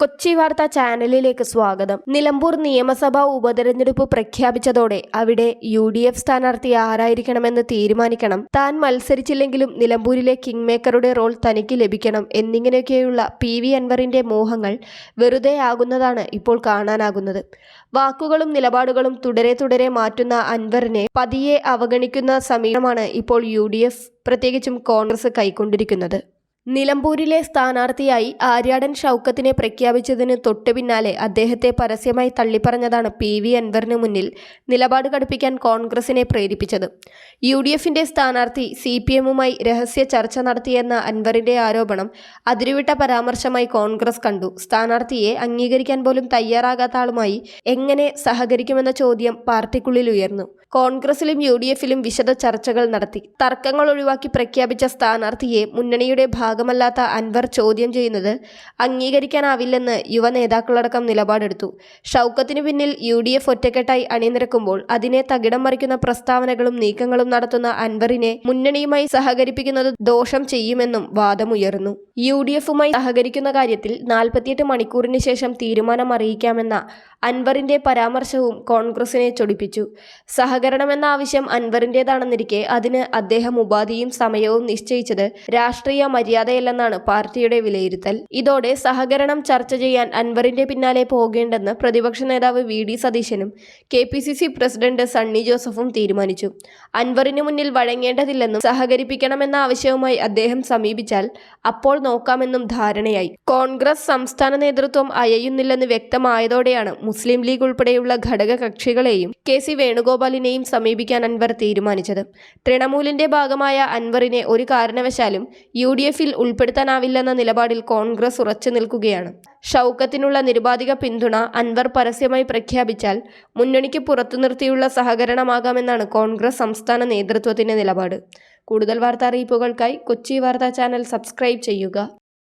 കൊച്ചി വാർത്താ ചാനലിലേക്ക് സ്വാഗതം. നിലമ്പൂർ നിയമസഭാ ഉപതെരഞ്ഞെടുപ്പ് പ്രഖ്യാപിച്ചതോടെ അവിടെ യു ഡി എഫ് സ്ഥാനാർത്ഥി ആരായിരിക്കണമെന്ന് തീരുമാനിക്കണം. താൻ മത്സരിച്ചില്ലെങ്കിലും നിലമ്പൂരിലെ കിങ് മേക്കറുടെ റോൾ തനിക്ക് ലഭിക്കണം എന്നിങ്ങനെയൊക്കെയുള്ള പി വി അൻവറിന്റെ മോഹങ്ങൾ വെറുതെ ആകുന്നതാണ് ഇപ്പോൾ കാണാനാകുന്നത്. വാക്കുകളും നിലപാടുകളും തുടരെ തുടരെ മാറ്റുന്ന അൻവറിനെ പതിയെ അവഗണിക്കുന്ന സമീപമാണ് ഇപ്പോൾ യു പ്രത്യേകിച്ചും കോൺഗ്രസ് കൈക്കൊണ്ടിരിക്കുന്നത്. നിലമ്പൂരിലെ സ്ഥാനാർത്ഥിയായി ആര്യാടൻ ഷൗക്കത്തിനെ പ്രഖ്യാപിച്ചതിന് തൊട്ടു പിന്നാലെ അദ്ദേഹത്തെ പരസ്യമായി തള്ളിപ്പറഞ്ഞതാണ് പി വി അൻവറിന് മുന്നിൽ നിലപാട് കടുപ്പിക്കാൻ കോൺഗ്രസിനെ പ്രേരിപ്പിച്ചത്. യു ഡി എഫിന്റെ സ്ഥാനാർത്ഥി സി പി എമ്മുമായി രഹസ്യ ചർച്ച നടത്തിയെന്ന അൻവറിന്റെ ആരോപണം അതിരുവിട്ട പരാമർശമായി കോൺഗ്രസ് കണ്ടു. സ്ഥാനാർത്ഥിയെ അംഗീകരിക്കാൻ പോലും തയ്യാറാകാത്ത ആളുമായി എങ്ങനെ സഹകരിക്കുമെന്ന ചോദ്യം പാർട്ടിക്കുള്ളിൽ ഉയർന്നു. കോൺഗ്രസിലും യു ഡി എഫിലും വിശദ ചർച്ചകൾ നടത്തി. തർക്കങ്ങൾ ഒഴിവാക്കി പ്രഖ്യാപിച്ച സ്ഥാനാർത്ഥിയെ മുന്നണിയുടെ ഭാഗമല്ലാത്ത അൻവർ ചോദ്യം ചെയ്യുന്നത് അംഗീകരിക്കാനാവില്ലെന്ന് യുവ നേതാക്കളടക്കം നിലപാടെടുത്തു. ഷൗക്കത്തിനു പിന്നിൽ യു ഡി എഫ് ഒറ്റക്കെട്ടായി അണിനിരക്കുമ്പോൾ അതിനെ തകിടം മറിക്കുന്ന പ്രസ്താവനകളും നീക്കങ്ങളും നടത്തുന്ന അൻവറിനെ മുന്നണിയുമായി സഹകരിപ്പിക്കുന്നത് ദോഷം ചെയ്യുമെന്നും വാദമുയർന്നു. യു ഡി എഫുമായി സഹകരിക്കുന്ന കാര്യത്തിൽ നാൽപ്പത്തിയെട്ട് മണിക്കൂറിന് ശേഷം തീരുമാനം അറിയിക്കാമെന്ന അൻവറിന്റെ പരാമർശവും കോൺഗ്രസിനെ ചൊടിപ്പിച്ചു. സഹകരണമെന്ന ആവശ്യം അൻവറിന്റേതാണെന്നിരിക്കെ അതിന് അദ്ദേഹം ഉപാധിയും സമയവും നിശ്ചയിച്ചത് രാഷ്ട്രീയ മര്യാദയല്ലെന്നാണ് പാർട്ടിയുടെ വിലയിരുത്തൽ. ഇതോടെ സഹകരണം ചർച്ച ചെയ്യാൻ അൻവറിന്റെ പിന്നാലെ പോകേണ്ടെന്ന് പ്രതിപക്ഷ നേതാവ് വി ഡി സതീശനും K P C C president Sunny ജോസഫും തീരുമാനിച്ചു. അൻവറിന് മുന്നിൽ വഴങ്ങേണ്ടതില്ലെന്നും സഹകരിപ്പിക്കണമെന്ന ആവശ്യവുമായി അദ്ദേഹം സമീപിച്ചാൽ അപ്പോൾ നോക്കാമെന്നും ധാരണയായി. കോൺഗ്രസ് സംസ്ഥാന നേതൃത്വം അയയുന്നില്ലെന്ന് വ്യക്തമായതോടെയാണ് മുസ്ലിം ലീഗ് ഉൾപ്പെടെയുള്ള ഘടക കക്ഷികളെയും കെ സി വേണുഗോപാലിനെയും സമീപിക്കാൻ അൻവർ തീരുമാനിച്ചത്. തൃണമൂലിന്റെ ഭാഗമായ അൻവറിനെ ഒരു കാരണവശാലും യു ഡി എഫിൽ ഉൾപ്പെടുത്താനാവില്ലെന്ന നിലപാടിൽ കോൺഗ്രസ് ഉറച്ചു നിൽക്കുകയാണ്. ഷൗക്കത്തിനുള്ള നിരുപാധിക പിന്തുണ അൻവർ പരസ്യമായി പ്രഖ്യാപിച്ചാൽ മുന്നണിക്ക് പുറത്തു നിർത്തിയുള്ള സഹകരണമാകാമെന്നാണ് കോൺഗ്രസ് സംസ്ഥാന നേതൃത്വത്തിന്റെ നിലപാട്. കൂടുതൽ വാർത്താ അറിയിപ്പുകൾക്കായി കൊച്ചി വാർത്താ ചാനൽ സബ്സ്ക്രൈബ് ചെയ്യുക.